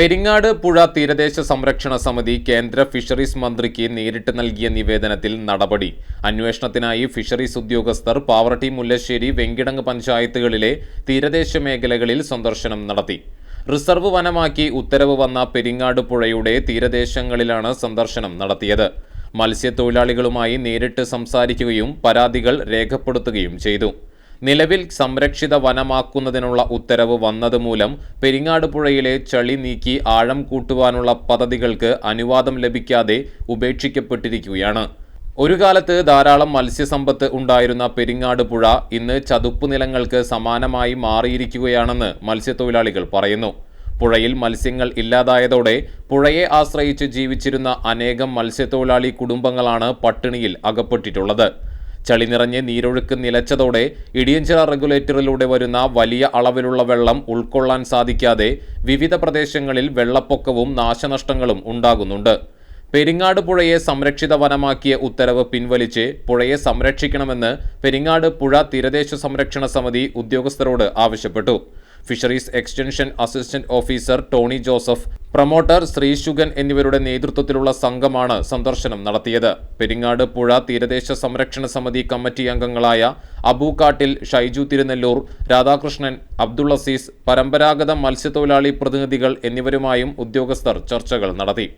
പെരിങ്ങാട് പുഴ തീരദേശ സംരക്ഷണ സമിതി കേന്ദ്ര ഫിഷറീസ് മന്ത്രിക്ക് നേരിട്ട് നൽകിയ നിവേദനത്തിൽ നടപടി. അന്വേഷണത്തിനായി ഫിഷറീസ് ഉദ്യോഗസ്ഥർ പാവറട്ടി മുല്ലശ്ശേരി വെങ്കിടങ്ങ് പഞ്ചായത്തുകളിലെ തീരദേശ മേഖലകളിൽ സന്ദർശനം നടത്തി. റിസർവ് വനമാക്കി ഉത്തരവ് വന്ന പെരിങ്ങാട് പുഴയുടെ തീരദേശങ്ങളിലാണ് സന്ദർശനം നടത്തിയത്. മത്സ്യത്തൊഴിലാളികളുമായി നേരിട്ട് സംസാരിക്കുകയും പരാതികൾ രേഖപ്പെടുത്തുകയും ചെയ്തു. നിലവിൽ സംരക്ഷിത വനമാക്കുന്നതിനുള്ള ഉത്തരവ് വന്നതുമൂലം പെരിങ്ങാട് പുഴയിലെ ചളി നീക്കി ആഴം കൂട്ടുവാനുള്ള പദ്ധതികൾക്ക് അനുവാദം ലഭിക്കാതെ ഉപേക്ഷിക്കപ്പെട്ടിരിക്കുകയാണ്. ഒരു കാലത്ത് ധാരാളം മത്സ്യസമ്പത്ത് ഉണ്ടായിരുന്ന പെരിങ്ങാട് പുഴ ഇന്ന് ചതുപ്പ് നിലങ്ങൾക്ക് സമാനമായി മാറിയിരിക്കുകയാണെന്ന് മത്സ്യത്തൊഴിലാളികൾ പറയുന്നു. പുഴയിൽ മത്സ്യങ്ങൾ ഇല്ലാതായതോടെ പുഴയെ ആശ്രയിച്ച് ജീവിച്ചിരുന്ന അനേകം മത്സ്യത്തൊഴിലാളി കുടുംബങ്ങളാണ് പട്ടിണിയിൽ അകപ്പെട്ടിട്ടുള്ളത്. ചളി നിറഞ്ഞ് നീരൊഴുക്ക് നിലച്ചതോടെ ഇടിയഞ്ചിറ റെഗുലേറ്ററിലൂടെ വരുന്ന വലിയ അളവിലുള്ള വെള്ളം ഉൾക്കൊള്ളാൻ സാധിക്കാതെ വിവിധ പ്രദേശങ്ങളിൽ വെള്ളപ്പൊക്കവും നാശനഷ്ടങ്ങളും ഉണ്ടാകുന്നുണ്ട്. പെരിങ്ങാട് പുഴയെ സംരക്ഷിത വനമാക്കിയ ഉത്തരവ് പിൻവലിച്ച് പുഴയെ സംരക്ഷിക്കണമെന്ന് പെരിങ്ങാട് പുഴ തീരദേശ സംരക്ഷണ സമിതി ഉദ്യോഗസ്ഥരോട് ആവശ്യപ്പെട്ടു. Fisheries extension assistant officer Tony Joseph promoter Sreesugan എന്നിവരുടെ നേതൃത്വത്തിലുള്ള സംഘമാണ് സന്ദർശനം നടത്തിയത്. പെരിങ്ങാട് പുഴ തീരദേശ സംരക്ഷണ സമിതി കമ്മിറ്റി അംഗങ്ങളായ അബൂക്കാട്ടിൽ ഷൈജു തിരുനെല്ലൂർ രാധാകൃഷ്ണൻ അബ്ദുൾ അസീസ് പരമ്പരാഗത മത്സ്യത്തൊഴിലാളി പ്രതിനിധികൾ എന്നിവരുമായും ഉദ്യോഗസ്ഥർ ചർച്ചകൾ നടത്തി.